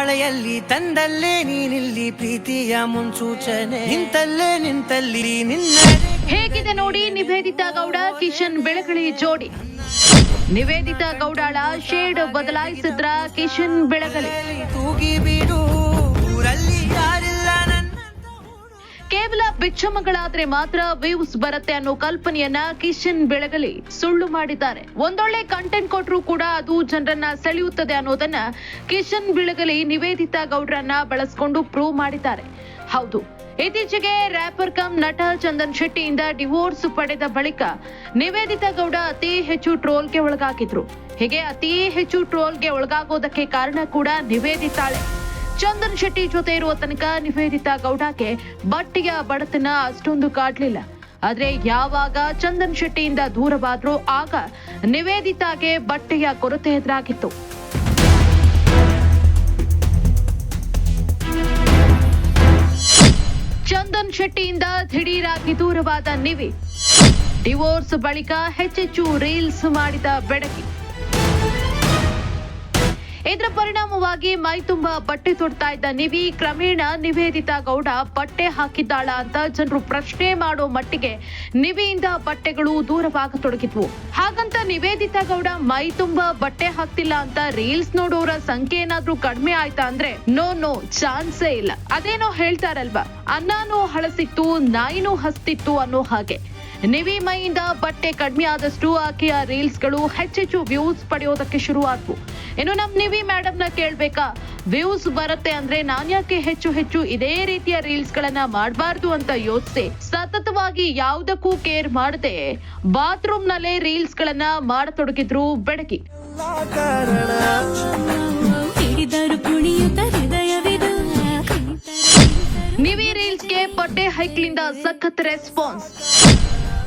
ಮಳೆಯಲ್ಲಿ ತಂದಲ್ಲೇ ನೀನಿಲ್ಲಿ ಪ್ರೀತಿಯ ಮುನ್ಸೂಚನೆ. ನಿಂತಲ್ಲೇ ನಿಂತಲ್ಲಿ ನಿನ್ನ ಹೇಗಿದೆ ನೋಡಿ ನಿವೇದಿತಾ ಗೌಡ ಕಿಶನ್ ಬೆಳಗಳಿ ಜೋಡಿ. ನಿವೇದಿತಾ ಗೌಡಾಳ ಶೇಡ್ ಬದಲಾಯಿಸಿದ್ರ ಕಿಶನ್ ಬೆಳಗಲಿ ತೂಗಿ ಬಿಡು ಊರಲ್ಲಿ ಕೇವಲ ಬಿಚ್ಚಮಗಳಾದ್ರೆ ಮಾತ್ರ ವ್ಯೂಸ್ ಬರುತ್ತೆ ಅನ್ನೋ ಕಲ್ಪನೆಯನ್ನ ಕಿಶನ್ ಬೆಳಗಲಿ ಸುಳ್ಳು ಮಾಡಿದ್ದಾರೆ. ಒಂದೊಳ್ಳೆ ಕಂಟೆಂಟ್ ಕೊಟ್ಟರೂ ಕೂಡ ಅದು ಜನರನ್ನ ಸೆಳೆಯುತ್ತದೆ ಅನ್ನೋದನ್ನ ಕಿಶನ್ ಬೆಳಗಲಿ ನಿವೇದಿತಾ ಗೌಡ್ರನ್ನ ಬಳಸ್ಕೊಂಡು ಪ್ರೂವ್ ಮಾಡಿದ್ದಾರೆ. ಹೌದು, ಇತ್ತೀಚೆಗೆ ರ್ಯಾಪರ್ ಕಮ್ ನಟ ಚಂದನ್ ಶೆಟ್ಟಿಯಿಂದ ಡಿವೋರ್ಸ್ ಪಡೆದ ಬಳಿಕ ನಿವೇದಿತಾ ಗೌಡ ಅತಿ ಹೆಚ್ಚು ಟ್ರೋಲ್ಗೆ ಒಳಗಾಗಿದ್ರು. ಹೀಗೆ ಅತಿ ಹೆಚ್ಚು ಟ್ರೋಲ್ಗೆ ಒಳಗಾಗೋದಕ್ಕೆ ಕಾರಣ ಕೂಡ ನಿವೇದಿತಾಳೆ. ಚಂದನ್ ಶೆಟ್ಟಿ ಜೊತೆ ಇರುವ ತನಕ ನಿವೇದಿತಾ ಗೌಡಗೆ ಬಟ್ಟೆಯ ಬಡತನ ಅಷ್ಟೊಂದು ಕಾಡ್ಲಿಲ್ಲ. ಆದ್ರೆ ಯಾವಾಗ ಚಂದನ್ ಶೆಟ್ಟಿಯಿಂದ ದೂರವಾದ್ರೂ ಆಗ ನಿವೇದಿತಾಗೆ ಬಟ್ಟೆಯ ಕೊರತೆ ಎದುರಾಗಿತ್ತು. ಚಂದನ್ ಶೆಟ್ಟಿಯಿಂದ ದಿಢೀರಾಗಿ ದೂರವಾದ ನಿವಿ. ಡಿವೋರ್ಸ್ ಬಳಿಕ ಹೆಚ್ಚೆಚ್ಚು ರೀಲ್ಸ್ ಮಾಡಿದ ಬೆಡಗಿ. ಇದರ ಪರಿಣಾಮವಾಗಿ ಮೈ ತುಂಬಾ ಬಟ್ಟೆ ತೊಡ್ತಾ ಇದ್ದ ನಿವಿ ಕ್ರಮೇಣ ನಿವೇದಿತಾ ಗೌಡ ಬಟ್ಟೆ ಹಾಕಿದ್ದಾಳ ಅಂತ ಜನರು ಪ್ರಶ್ನೆ ಮಾಡೋ ಮಟ್ಟಿಗೆ ನಿವಿಯಿಂದ ಬಟ್ಟೆಗಳು ದೂರವಾಗತೊಡಗಿದ್ವು. ಹಾಗಂತ ನಿವೇದಿತಾ ಗೌಡ ಮೈ ತುಂಬಾ ಬಟ್ಟೆ ಹಾಕ್ತಿಲ್ಲ ಅಂತ ರೀಲ್ಸ್ ನೋಡೋರ ಸಂಖ್ಯೆ ಏನಾದ್ರೂ ಕಡಿಮೆ ಆಯ್ತಾ ಅಂದ್ರೆ ನೋ ನೋ, ಚಾನ್ಸೇ ಇಲ್ಲ. ಅದೇನೋ ಹೇಳ್ತಾರಲ್ವಾ? ಅನ್ನನೂ ಹಳಸಿತ್ತು, ನಾಯಿನೂ ಹಸ್ತಿತ್ತು ಅನ್ನೋ ಹಾಗೆ. ನಿವಿ ಮೈಯಿಂದ ಬಟ್ಟೆ ಕಡಿಮೆ ಆದಷ್ಟು ಆಕೆಯ ರೀಲ್ಸ್ಗಳು ಹೆಚ್ಚೆಚ್ಚು ವ್ಯೂಸ್ ಪಡೆಯೋದಕ್ಕೆ ಶುರುವಾದ್ವು. ಇನ್ನು ನಮ್ ನಿವಿ ಮೇಡಮ್ನ ಕೇಳ್ಬೇಕಾ? ವ್ಯೂಸ್ ಬರುತ್ತೆ ಅಂದ್ರೆ ನಾನ್ಯಾಕೆ ಹೆಚ್ಚು ಹೆಚ್ಚು ಇದೇ ರೀತಿಯ ರೀಲ್ಸ್ ಗಳನ್ನ ಮಾಡಬಾರ್ದು ಅಂತ ಯೋಚಿಸಿ. ಸತತವಾಗಿ ಯಾವುದಕ್ಕೂ ಕೇರ್ ಮಾಡದೆ ಬಾತ್ರೂಮ್ ನಲ್ಲೇ ರೀಲ್ಸ್ ಗಳನ್ನ ಮಾಡತೊಡಗಿದ್ರು ಬೆಡಗಿ ನಿವಿ ರೀಲ್ಸ್ಗೆ ಪಟ್ಟೆ ಹೈಕ್ಲಿಂದ ಸಖತ್ ರೆಸ್ಪಾನ್ಸ್.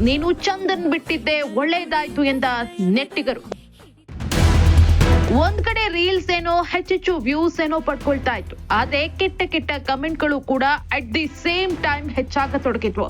ನೀನು ಚಂದನ್ ಬಿಟ್ಟಿದ್ದೆ ಒಳ್ಳೇದಾಯ್ತು ಎಂದ ನೆಟ್ಟಿಗರು. ಒಂದ್ ಕಡೆ ರೀಲ್ಸ್ ಏನೋ, ಹೆಚ್ಚೆಚ್ಚು ವ್ಯೂಸ್ ಏನೋ ಪಡ್ಕೊಳ್ತಾ ಇತ್ತು. ಆದ್ರೆ ಕೆಟ್ಟ ಕೆಟ್ಟ ಕಮೆಂಟ್ಗಳು ಕೂಡ ಅಟ್ ದಿ ಸೇಮ್ ಟೈಮ್ ಹೆಚ್ಚಾಗತೊಡಗಿದ್ವು.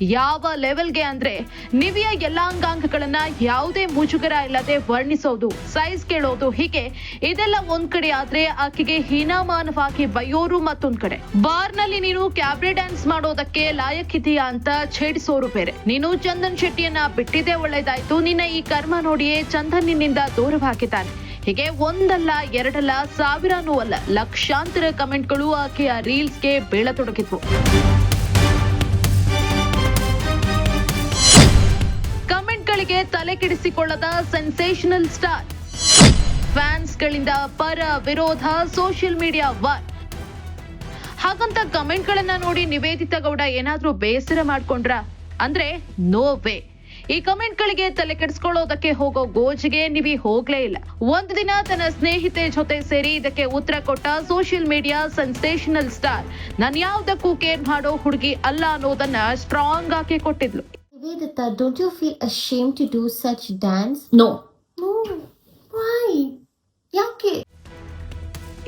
ಯಾವ ಲೆವೆಲ್ಗೆ ಅಂದ್ರೆ, ನಿವಿಯ ಎಲ್ಲಾ ಅಂಗಾಂಗಗಳನ್ನ ಯಾವುದೇ ಮುಜುಗರ ಇಲ್ಲದೆ ವರ್ಣಿಸೋದು ಸೈಜ್ ಕೇಳೋದು, ಹೀಗೆ ಇದೆಲ್ಲ ಒಂದ್ ಕಡೆ ಆದ್ರೆ ಆಕೆಗೆ ಹೀನಾಮಾನವಾಗಿ ಬೈಯೋರು ಮತ್ತೊಂದ್ ಕಡೆ. ಬಾರ್ನಲ್ಲಿ ನೀನು ಕ್ಯಾಬ್ರೆ ಡ್ಯಾನ್ಸ್ ಮಾಡೋದಕ್ಕೆ ಲಾಯಕ್ಕಿದೆಯಾ ಅಂತ ಛೇಡಿಸೋರು ಬೇರೆ. ನೀನು ಚಂದನ್ ಶೆಟ್ಟಿಯನ್ನ ಬಿಟ್ಟಿದೆ ಒಳ್ಳೇದಾಯ್ತು. ನಿನ್ನ ಈ ಕರ್ಮ ನೋಡಿಯೇ ಚಂದನ್ ನಿನ್ನಿಂದ ದೂರವಾಗಿದ್ದಾನೆ. ಹೀಗೆ ಒಂದಲ್ಲ, ಎರಡಲ್ಲ ಸಾವಿರಾನೂ ಅಲ್ಲ, ಲಕ್ಷಾಂತರ ಕಮೆಂಟ್ಗಳು ಆಕೆಯ ರೀಲ್ಸ್ಗೆ ಬೀಳತೊಡಗಿದ್ವು. ಕಮೆಂಟ್ಗಳಿಗೆ ತಲೆ ಕೆಡಿಸಿಕೊಳ್ಳದ ಸೆನ್ಸೇಷನಲ್ ಸ್ಟಾರ್. ಫ್ಯಾನ್ಸ್ಗಳಿಂದ ಪರ ವಿರೋಧ ಸೋಷಿಯಲ್ ಮೀಡಿಯಾ ವಾರ್ ಹಾಗಂತ ಕಮೆಂಟ್ಗಳನ್ನ ನೋಡಿ ನಿವೇದಿತಾ ಗೌಡ ಏನಾದ್ರೂ ಬೇಸರ ಮಾಡ್ಕೊಂಡ್ರ? ಅಂದ್ರೆ ನೋ ವೇ ಈ ಕಮೆಂಟ್ಗಳಿಗೆ ತಲೆ ಕೆಡಿಸ್ಕೊಳ್ಳೋದಕ್ಕೆ ಹೋಗೋ ಗೋಜಿಗೆ ನಿವಿ ಹೋಗ್ಲೇ ಇಲ್ಲ ಒಂದು ದಿನ ತನ್ನ ಸ್ನೇಹಿತೆ ಜೊತೆ ಸೇರಿ ಇದಕ್ಕೆ ಉತ್ತರ ಕೊಟ್ಟ ಸೋಷಿಯಲ್ ಮೀಡಿಯಾ ಸೆನ್ಸೇಷನಲ್ ಸ್ಟಾರ್ ನನ್ ಯಾವ್ದಕ್ಕೂ ಕೇರ್ ಮಾಡೋ ಹುಡುಗಿ ಅಲ್ಲ ಅನ್ನೋದನ್ನ ಸ್ಟ್ರಾಂಗ್ ಆಗಿ ಕೊಟ್ಟಿದ್ಲು don't you feel ashamed to do such dance? No No. Why? ಯಾಕೆ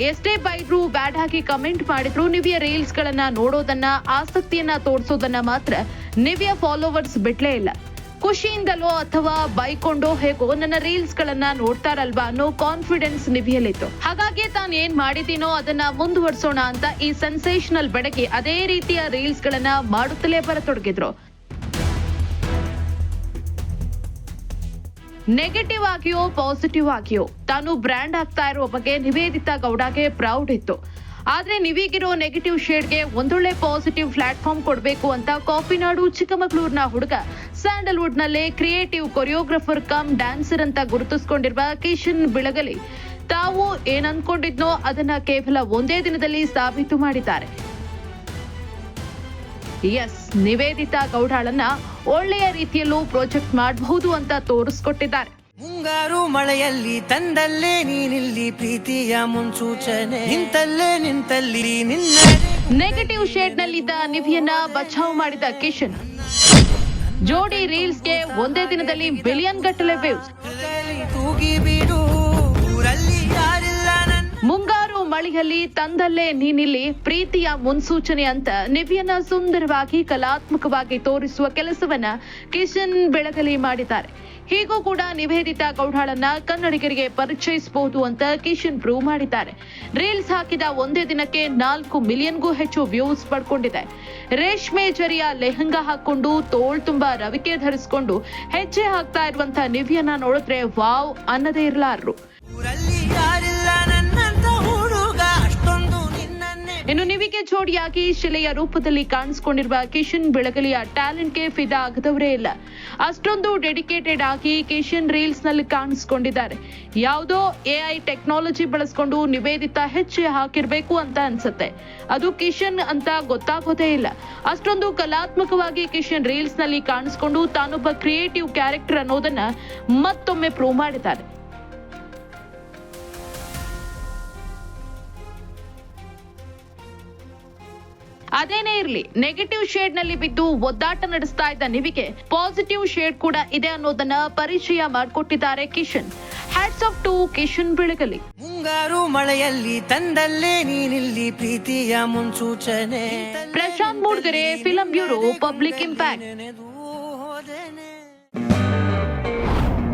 ಎಷ್ಟೇ ಬೈದ್ರು ಬ್ಯಾಡ್ ಹಾಕಿ ಕಮೆಂಟ್ ಮಾಡಿದ್ರು ನಿವಿಯ ರೀಲ್ಸ್ ಗಳನ್ನ ನೋಡೋದನ್ನ ಆಸಕ್ತಿಯನ್ನ ತೋರಿಸೋದನ್ನ ಮಾತ್ರ ನಿವಿಯ ಫಾಲೋವರ್ಸ್ ಬಿಡ್ಲೇ ಇಲ್ಲ ಖುಷಿಯಿಂದಲೋ ಅಥವಾ ಬೈಕೊಂಡೋ ಹೇಗೋ ನನ್ನ ರೀಲ್ಸ್ ಗಳನ್ನ ನೋಡ್ತಾರಲ್ವಾ ಅನ್ನೋ ಕಾನ್ಫಿಡೆನ್ಸ್ ನಿಭಿಯಲಿತ್ತು ಹಾಗಾಗಿ ತಾನು ಏನ್ ಮಾಡಿದ್ದೀನೋ ಅದನ್ನ ಮುಂದುವರ್ಸೋಣ ಅಂತ ಈ ಸೆನ್ಸೇಷನಲ್ ಬೆಡಗಿ ಅದೇ ರೀತಿಯ ರೀಲ್ಸ್ ಗಳನ್ನ ಮಾಡುತ್ತಲೇ ಬರತೊಡಗಿದ್ರು. ನೆಗೆಟಿವ್ ಆಗಿಯೋ ಪಾಸಿಟಿವ್ ಆಗಿಯೋ ತಾನು ಬ್ರ್ಯಾಂಡ್ ಆಗ್ತಾ ಇರುವ ಬಗ್ಗೆ ನಿವೇದಿತಾ ಗೌಡಗೆ ಪ್ರೌಡ್ ಇತ್ತು. ಆದ್ರೆ ನೀವೀಗಿರೋ ನೆಗೆಟಿವ್ ಶೇಡ್ಗೆ ಒಂದೊಳ್ಳೆ ಪಾಸಿಟಿವ್ ಪ್ಲಾಟ್ಫಾರ್ಮ್ ಕೊಡಬೇಕು ಅಂತ ಕಾಫಿನಾಡು ಚಿಕ್ಕಮಗಳೂರಿನ ಹುಡುಗ ಸ್ಯಾಂಡಲ್ವುಡ್ ನಲ್ಲೇ ಕ್ರಿಯೇಟಿವ್ ಕೊರಿಯೋಗ್ರಫರ್ ಕಮ್ ಡ್ಯಾನ್ಸರ್ ಅಂತ ಗುರುತಿಸಿಕೊಂಡಿರುವ ಕಿಶನ್ ಬಿಳಗಲಿ ತಾವು ಏನ್ ಅನ್ಕೊಂಡಿದ್ನೋ ಅದನ್ನ ಕೇವಲ ಒಂದೇ ದಿನದಲ್ಲಿ ಸಾಬೀತು ಮಾಡಿದ್ದಾರೆ. ಎಸ್ ನಿವೇದಿತಾ ಗೌಡಾಳನ್ನ ಒಳ್ಳೆಯ ರೀತಿಯಲ್ಲೂ ಪ್ರಾಜೆಕ್ಟ್ ಮಾಡಬಹುದು ಅಂತ ತೋರಿಸ್ಕೊಟ್ಟಿದ್ದಾರೆ. ಮುಂಗಾರು ಮಳೆಯಲ್ಲಿ ತಂದಲ್ಲೇ ನೀನಿಲ್ಲಿ ಪ್ರೀತಿಯ ಮುನ್ಸೂಚನೆ. ನಿಂತಲ್ಲೇ ನಿಂತಲ್ಲಿ ನಿನ್ನ ನೆಗೆಟಿವ್ ಶೇಡ್ ನಲ್ಲಿದ್ದ ನಿವಿಯನ್ನ ಬಚಾವ್ ಮಾಡಿದ ಕಿಶನ್ ಜೋಡಿ ರೀಲ್ಸ್ಗೆ ಒಂದೇ ದಿನದಲ್ಲಿ ಬಿಲಿಯನ್ ಗಟ್ಟಲೆ ವ್ಯೂಸ್ ಮುಂಗಾರು ಮಳೆಯಲ್ಲಿ ತಂದಲ್ಲೇ ನೀನಿಲ್ಲಿ ಪ್ರೀತಿಯ ಮುನ್ಸೂಚನೆ ಅಂತ ನಿವಿಯನ್ನ ಸುಂದರವಾಗಿ ಕಲಾತ್ಮಕವಾಗಿ ತೋರಿಸುವ ಕೆಲಸವನ್ನ ಕಿಶನ್ ಬೆಳಗಲಿ ಮಾಡಿದ್ದಾರೆ. ಹೀಗೂ ಕೂಡ ನಿವೇದಿತಾ ಗೌಡಾಳನ್ನ ಕನ್ನಡಿಗರಿಗೆ ಪರಿಚಯಿಸಬಹುದು ಅಂತ ಕಿಶನ್ ಪ್ರೂವ್ ಮಾಡಿದ್ದಾರೆ. ರೀಲ್ಸ್ ಹಾಕಿದ ಒಂದೇ ದಿನಕ್ಕೆ ನಾಲ್ಕು ಮಿಲಿಯನ್ಗೂ ಹೆಚ್ಚು ವ್ಯೂಸ್ ಪಡ್ಕೊಂಡಿದೆ. ರೇಷ್ಮೆ ಜರಿಯ ಲೆಹಂಗಾ ಹಾಕೊಂಡು ತೋಳ್ ತುಂಬಾ ರವಿಕೆ ಧರಿಸಿಕೊಂಡು ಹೆಜ್ಜೆ ಹಾಕ್ತಾ ಇರುವಂತ ನಿವ್ಯನ ನೋಡಿದ್ರೆ ವಾವ್ ಅನ್ನದೇ ಇರಲಾರರು. ಜೋಡಿಯಾಗಿ ಶಿಲೆಯ ರೂಪದಲ್ಲಿ ಕಾಣಿಸಿಕೊಂಡಿರುವ ಕಿಶನ್ ಬೆಳಗಲಿಯ ಟ್ಯಾಲೆಂಟ್ಗೆ ಫಿದಾ ಆಗದವರೇ ಇಲ್ಲ. ಅಷ್ಟೊಂದು ಡೆಡಿಕೇಟೆಡ್ ಆಗಿ ಕಿಶನ್ ರೀಲ್ಸ್ನಲ್ಲಿ ಕಾಣಿಸಿಕೊಂಡಿದ್ದಾರೆ. ಯಾವುದೋ ಎಐ ಟೆಕ್ನಾಲಜಿ ಬಳಸ್ಕೊಂಡು ನಿವೇದಿತ ಹೆಚ್ಚೆ ಹಾಕಿರ್ಬೇಕು ಅಂತ ಅನ್ಸುತ್ತೆ. ಅದು ಕಿಶನ್ ಅಂತ ಗೊತ್ತಾಗೋದೇ ಇಲ್ಲ. ಅಷ್ಟೊಂದು ಕಲಾತ್ಮಕವಾಗಿ ಕಿಶನ್ ರೀಲ್ಸ್ನಲ್ಲಿ ಕಾಣಿಸ್ಕೊಂಡು ತಾನೊಬ್ಬ ಕ್ರಿಯೇಟಿವ್ ಕ್ಯಾರೆಕ್ಟರ್ ಅನ್ನೋದನ್ನ ಮತ್ತೊಮ್ಮೆ ಪ್ರೂವ್ ಮಾಡಿದ್ದಾರೆ. ಅದೇನೇ ಇರ್ಲಿ ನೆಗೆಟಿವ್ ಶೇಡ್ನಲ್ಲಿ ಬಿದ್ದು ಒದ್ದಾಟ ನಡೆಸ್ತಾ ಇದ್ದ ನಿವಿಗೆ ಪಾಸಿಟಿವ್ ಶೇಡ್ ಕೂಡ ಇದೆ ಅನ್ನೋದನ್ನ ಪರಿಚಯ ಮಾಡಿಕೊಟ್ಟಿದ್ದಾರೆ Kishan. Hats off to Kishan Belagali. ಮುಂಗಾರು ಮಳೆಯಲ್ಲಿ ತಂದಲ್ಲೇ ನೀನಿಲ್ಲಿ ಪ್ರೀತಿಯ ಮುನ್ಸೂಚನೆ. Prashanth Moodgere film bureau public impact